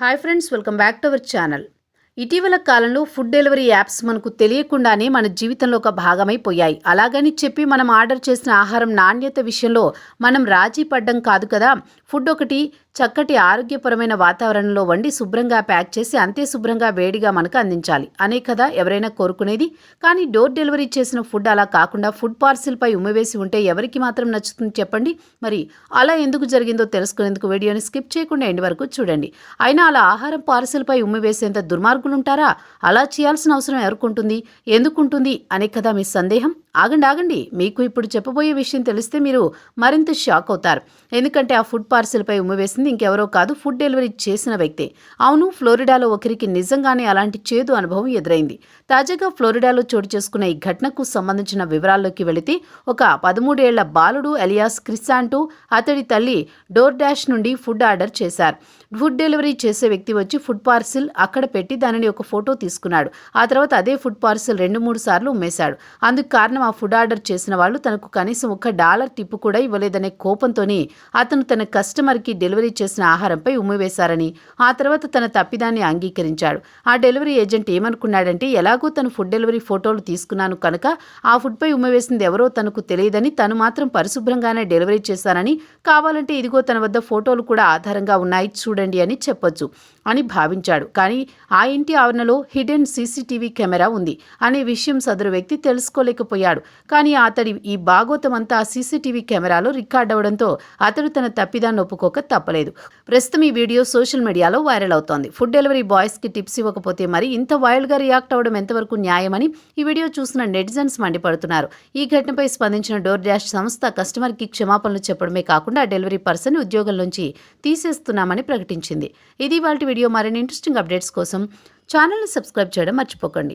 Hi friends welcome back to our channel. ఇటీవల కాలంలో food delivery apps మనకు తెలియకుండానే మన జీవితంలో ఒక భాగమైపోయాయి అలాగని చెప్పి మనం ఆర్డర్ చేసిన ఆహారం నాణ్యత విషయంలో మనం రాజీ పడ్డం కాదు కదా? ఫుడ్ ఒకటి చక్కటి ఆరోగ్యపరమైన వాతావరణంలో వండి శుభ్రంగా ప్యాక్ చేసి అంతే శుభ్రంగా వేడిగా మనకు అందించాలి. అనే కదా ఎవరైనా కోరుకునేది. కానీ డోర్ డెలివరీ చేసిన ఫుడ్ అలా కాకుండా ఫుడ్ పార్సిల్పై ఉమ్మవేసి ఉంటే ఎవరికి మాత్రం నచ్చుతుంది చెప్పండి. మరి అలా ఎందుకు జరిగిందో తెలుసుకునేందుకు వీడియోని స్కిప్ చేయకుండా ఎండి వరకు చూడండి. అయినా అలా ఆహారం పార్సిల్పై ఉమ్మివేసేంత దుర్మార్గులుంటారా? అలా చేయాల్సిన అవసరం ఎవరుకుంటుంది ఎందుకుంటుంది అనే కదా మీ సందేహం. ఆగండి ఆగండి. మీకు ఇప్పుడు చెప్పబోయే విషయం తెలిస్తే మీరు మరింత షాక్ అవుతారు. ఎందుకంటే ఆ ఫుడ్ పార్సిల్పై ఉమ్మివేసింది ఇంకెవరో కాదు ఫుడ్ డెలివరీ చేసిన వ్యక్తే. అవును ఫ్లోరిడాలో ఒకరికి నిజంగానే అలాంటి చేదు అనుభవం ఎదురైంది. తాజాగా ఫ్లోరిడాలో చోటు చేసుకున్న ఈ ఘటనకు సంబంధించిన వివరాల్లోకి వెళితే ఒక పదమూడేళ్ళ బాలుడు ఎలియాస్ క్రిసాంటో అతడి తల్లి డోర్ డాష్ నుండి ఫుడ్ ఆర్డర్ చేశారు. ఫుడ్ డెలివరీ చేసే వ్యక్తి వచ్చి ఫుడ్ పార్సిల్ అక్కడ పెట్టి దానిని ఒక ఫోటో తీసుకున్నాడు. ఆ తర్వాత అదే ఫుడ్ పార్సిల్ రెండు మూడు సార్లు ఉమ్మేశాడు. అందుకు కారణం ఆ ఫుడ్ ఆర్డర్ చేసిన వాళ్ళు తనకు కనీసం ఒక్క డాలర్ టిప్పు కూడా ఇవ్వలేదనే కోపంతోనే అతను తన కస్టమర్కి డెలివరీ చేసిన ఆహారంపై ఉమ్మివేశారని ఆ తర్వాత తన తప్పిదాన్ని అంగీకరించాడు. ఆ డెలివరీ ఏజెంట్ ఏమనుకున్నాడంటే ఎలాగో తను ఫుడ్ డెలివరీ ఫోటోలు తీసుకున్నాను కనుక ఆ ఫుడ్పై ఉమ్మివేసింది ఎవరో తనకు తెలియదని తను మాత్రం పరిశుభ్రంగానే డెలివరీ చేశానని కావాలంటే ఇదిగో తన వద్ద ఫోటోలు కూడా ఆధారంగా ఉన్నాయి చూడండి అని చెప్పొచ్చు అని భావించాడు. కానీ ఆ ఇంటి ఆవరణలో హిడెన్ సీసీటీవీ కెమెరా ఉంది అనే విషయం సదరు వ్యక్తి తెలుసుకోలేకపోయాడు. కానీ అతడి ఈ భాగోతం అంతా సీసీటీవీ కెమెరాలో రికార్డ్ అవడంతో అతడు తన తప్పిదాన్ని ఒప్పుకోక తప్పలేదు. ప్రస్తుతం ఈ వీడియో సోషల్ మీడియాలో వైరల్ అవుతోంది. ఫుడ్ డెలివరీ బాయ్స్కి టిప్స్ ఇవ్వకపోతే మరి ఇంత వైల్డ్గా రియాక్ట్ అవ్వడం ఎంతవరకు న్యాయమని ఈ వీడియో చూసిన నెటిజన్స్ మండిపడుతున్నారు. ఈ ఘటనపై స్పందించిన డోర్ డాష్ సంస్థ కస్టమర్కి క్షమాపణలు చెప్పడమే కాకుండా డెలివరీ పర్సన్ ఉద్యోగం నుంచి తీసేస్తున్నామని ప్రకటించింది. ఇది వాళ్ళ వీడియో. మరిన్ని ఇంట్రెస్టింగ్ అప్డేట్స్ కోసం ఛానల్ని సబ్స్క్రైబ్ చేయడం మర్చిపోకండి.